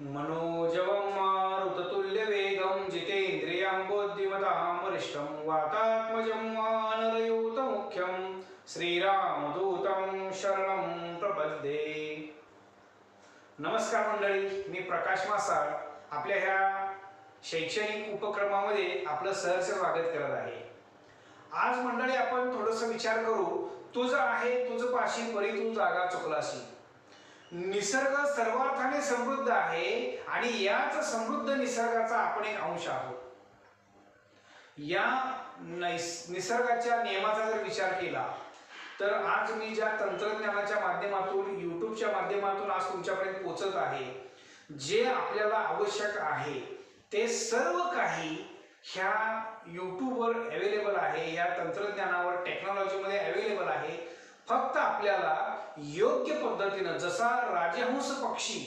मनोजवं मारुततुल्यवेगं जितेन्द्रियं बुद्धिमतां वरिष्ठं वातात्मजं वानरयूतमुख्यं श्रीरामदूतं शरणं प्रपद्ये। नमस्कार मंडळी मी प्रकाश मासाळ. आपल्या ह्या शैक्षणिक उपक्रमामध्ये आपलं सहर्ष स्वागत करत आहे. आज मंडळी आपण थोडस विचार करू तुझं आहे तुझं पाशी परी तू जागा चुकलाशी. निसर्ग सर्वार्थाने समृद्ध आहे आणि याच समृद्ध निसर्गाचा आपण एक अंश आहोत. या निसर्गाच्या नियमाचा जर विचार केला तर आज मी ज्या तंत्रज्ञानाच्या माध्यमातून युट्यूबच्या माध्यमातून आज तुमच्यापर्यंत पोचत आहे जे आपल्याला आवश्यक आहे ते सर्व काही ह्या यूट्यूबवर अवेलेबल आहे या तंत्रज्ञानावर टेक्नॉलॉजीमध्ये अवेलेबल आहे. फक्त आपल्याला योग्य पद्धतीनं जसा राजहंस पक्षी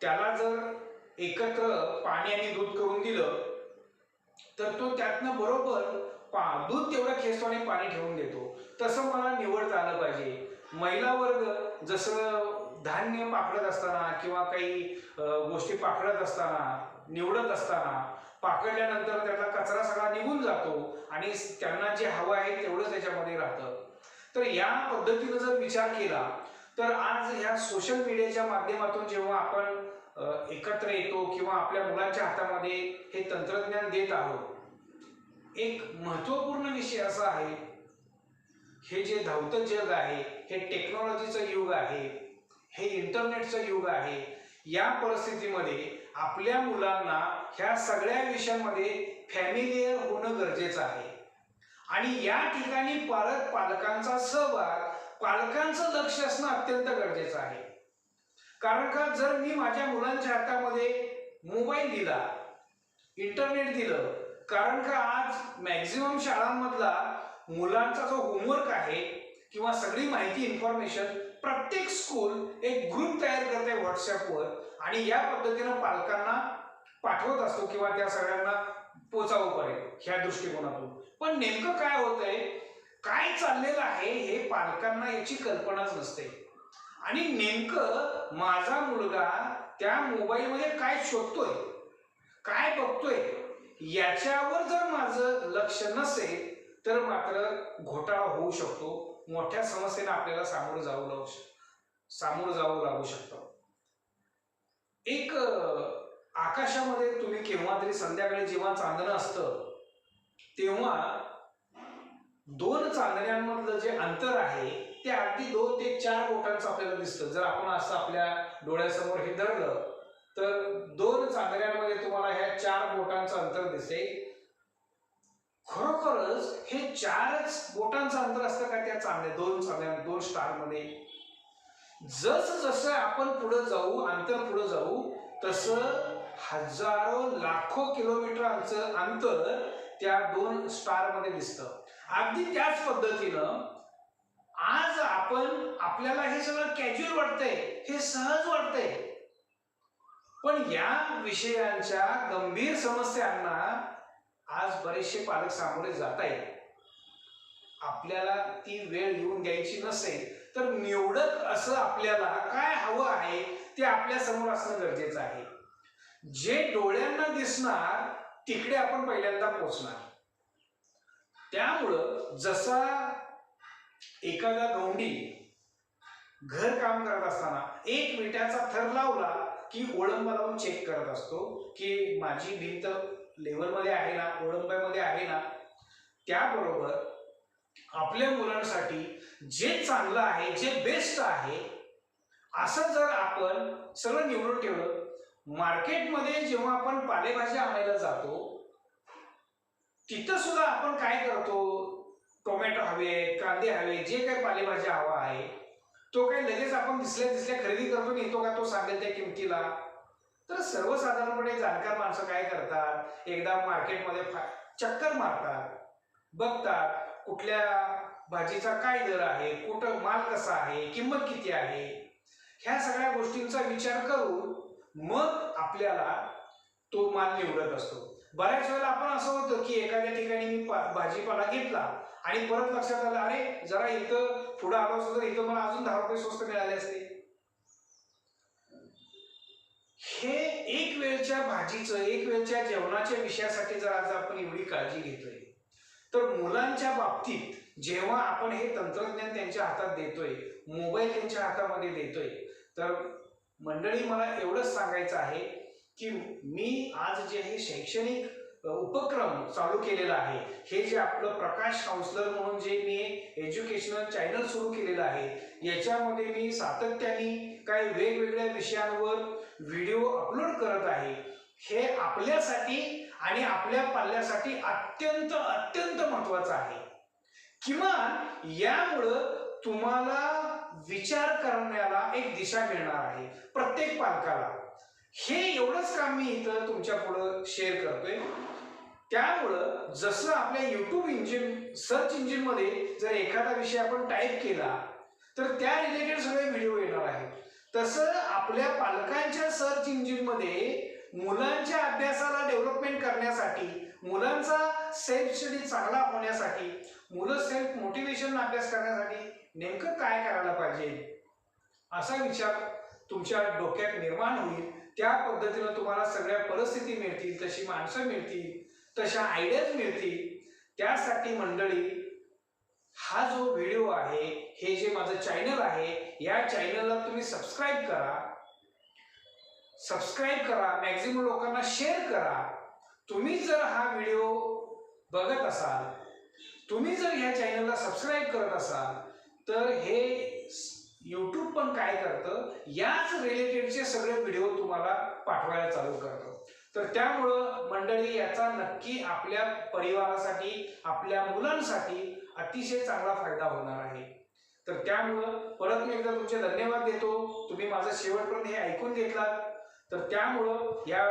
त्याला जर एकत्र पाणी आणि दूध करून दिलं तर तो त्यातनं बरोबर पा दूध तेवढं खेचवाने पाणी ठेवून देतो. तसं मला निवडता आलं पाहिजे. महिला वर्ग जसं धान्य पाकडत असताना किंवा काही गोष्टी पाकडत असताना निवडत असताना पाकडल्यानंतर त्याचा कचरा सगळा निघून जातो आणि त्यांना जे हवं आहे तेवढंच त्याच्यामध्ये राहतं. तर या पद्धतीनं जर विचार केला तर आज ह्या सोशल मीडियाच्या माध्यमातून जेव्हा आपण एकत्र येतो किंवा आपल्या मुलांच्या हातामध्ये हे तंत्रज्ञान देत आहोत एक महत्त्वपूर्ण विषय असा आहे हे जे धावतं जग आहे हे टेक्नॉलॉजीचं युग आहे हे इंटरनेटचं युग आहे या परिस्थितीमध्ये आपल्या मुलांना ह्या सगळ्या विषयांमध्ये फॅमिलियर होणं गरजेचं आहे. आणि या ठिकाणी पालक पालकांचा सहभाग पालकांचं लक्ष असणं अत्यंत गरजेचं आहे. कारण का जर मी माझ्या मुलांच्या हातामध्ये मोबाईल दिला इंटरनेट दिलं कारण का आज मॅक्झिमम शाळांमधला मुलांचा जो होमवर्क आहे किंवा सगळी माहिती इन्फॉर्मेशन प्रत्येक स्कूल एक ग्रुप तयार करते व्हॉट्सअपवर आणि या पद्धतीनं पालकांना पाठवत असतो किंवा त्या सगळ्यांना पोचावं पडेल ह्या दृष्टिकोनातून. पण नेमकं काय होतंय? काय चाललेलं आहे हे पालकांना याची कल्पनाच नसते. आणि नेमकं माझा मुलगा त्या मोबाईलमध्ये काय शोधतोय काय बघतोय याच्यावर जर माझं लक्ष नसेल तर मात्र घोटाळा होऊ शकतो. मोठ्या समस्येला आपल्याला सामोरं जावं लागू सामोरं जावं लागू शकतं. एक आकाशामध्ये तुम्ही केव्हा तरी संध्याकाळी जेव्हा चांदणं असतं तेव्हा दोन चांदण्यांमधलं जे अंतर आहे ते अगदी दोन ते चार बोटांचं आपल्याला दिसतं. जर आपण असं आपल्या डोळ्यासमोर हे धरलं तर दोन चांदण्यांमध्ये तुम्हाला ह्या चार बोटांचं अंतर दिसेल. खरोखरच हे चारच बोटांचं अंतर असतं का त्या चांदण्या दोन चांदण्या दोन स्टारमध्ये? जस जसं आपण पुढे जाऊ अंतर पुढे जाऊ तसं हजारो लाखो किलोमीटरांचं अंतर त्या दोन स्टारमध्ये दिसतं. अगदी त्याच पद्धतीनं आज आपण आपल्याला हे सगळं कॅज्युअल वाटतंय हे सहज वाटतंय. पण या विषयांच्या गंभीर समस्यांना आज बरेचसे पालक सामोरे जात आहेत आपल्याला ती वेळ येऊन द्यायची नसेल तर निवडक असं आपल्याला काय हवं आहे ते आपल्यासमोर असणं गरजेचं आहे. जे डोळ्यांना दिसणार तिकडे आपण पहिल्यांदा पोचणार. त्यामुळं जसा एखादा गौंडी घर काम करत असताना एक विट्याचा थर लावला की ओळंबा लावून चेक करत असतो की माझी भिंत लेवलमध्ये आहे ना ओळंब्यामध्ये आहे ना त्याबरोबर आपल्या मुलांसाठी जे चांगलं आहे जे बेस्ट आहे असं जर आपण सगळं निवडून ठेवलं मार्केटमध्ये जेव्हा आपण पालेभाज्या आणायला जातो तिथं सुद्धा आपण काय करतो? टोमॅटो हवे कांदे हवे जे काही पालेभाज्या हवा आहे तो काही लगेच आपण दिसल्या दिसल्या खरेदी करतो येतो का तो सांगेल त्या किमतीला? तर सर्वसाधारणपणे जाणकार माणसं काय करतात? एकदा मार्केटमध्ये चक्कर मारतात. बघतात कुठल्या भाजीचा काय दर आहे कुठं माल कसा आहे किंमत किती आहे? ह्या सगळ्या गोष्टींचा विचार करून मग आपल्याला तो माल निवडत असतो. बऱ्याच वेळेला आपण असं होतं की एखाद्या ठिकाणी मी भाजीपाला घेतला आणि परत लक्षात आलं अरे जरा इथं पुढं आलो असतो तर इथं मला अजून दहा रुपये स्वस्त मिळाले असते. हे एक वेळच्या भाजीचं एक वेळच्या जेवणाच्या विषयासाठी जर आज आपण एवढी काळजी घेतोय तर मुलांच्या बाबतीत जेव्हा आपण हे तंत्रज्ञान त्यांच्या हातात देतोय मोबाईल त्यांच्या हातामध्ये देतोय तर मंडळी मला एवढंच सांगायचं आहे की मी आज जे हे शैक्षणिक उपक्रम चालू केलेला आहे हे जे आपलं प्रकाश काउन्सलर म्हणून जे मी एज्युकेशनल चॅनल सुरू केलेलं आहे याच्यामध्ये मी सातत्याने काही वेगवेगळ्या विषयांवर व्हिडिओ अपलोड करत आहे. हे आपल्यासाठी आणि आपल्या पाल्यासाठी अत्यंत अत्यंत महत्वाचं आहे. किमान यामुळं तुम्हाला विचार करण्याला एक दिशा मिळणार आहे प्रत्येक पालकाला. हे एवढंच काम मी इथं तुमच्या पुढं शेअर करतोय. त्यामुळं जसं आपल्या युट्यूब इंजिन सर्च इंजिनमध्ये जर एखादा विषय आपण टाईप केला तर त्या रिलेटेड सगळे व्हिडिओ येणार आहेत. तसं आपल्या पालकांच्या सर्च इंजिनमध्ये मुलांच्या अभ्यासाला डेव्हलपमेंट होण्यासाठी मुलांचा सेल्फ स्टडी चांगला होण्यासाठी मुलं सेल्फ मोटिवेशन अभ्यास करण्यासाठी नेमकं काय करायला पाहिजे? असा विचार तुमच्या डोक्यात निर्माण होईल. त्या पद्धतीनं तुम्हाला सगळ्या परिस्थिती मिळतील तशी माणसं मिळतील तशा आयडियाज मिळतील. त्यासाठी मंडळी हा जो व्हिडिओ आहे हे जे माझं चॅनल आहे या चॅनलला तुम्ही सबस्क्राईब करा. सबस्क्राईब करा मॅक्झिमम लोकांना शेअर करा. तुम्ही जर हा व्हिडिओ बघत असाल तुम्ही जर ह्या चॅनलला सबस्क्राईब करत असाल तर हे यूट्यूब पण काय करतं? याच रिलेटेडचे सगळे व्हिडिओ तुम्हाला पाठवायला चालू करतं. तर त्यामुळं मंडळी याचा नक्की आपल्या परिवारासाठी आपल्या मुलांसाठी अतिशय चांगला फायदा होणार आहे. तर त्यामुळं परत मी एकदा तुमचे धन्यवाद देतो. तुम्ही माझं शेवटपर्यंत हे ऐकून घेतलात. तर त्यामुळं या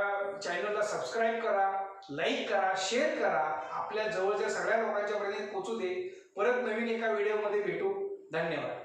चॅनलला सबस्क्राईब करा. लाईक करा शेअर करा. आपल्या जवळच्या सगळ्या लोकांच्या पर्यंत पोचू दे. परत नवीन एका व्हिडिओमध्ये भेटू. धन्यवाद.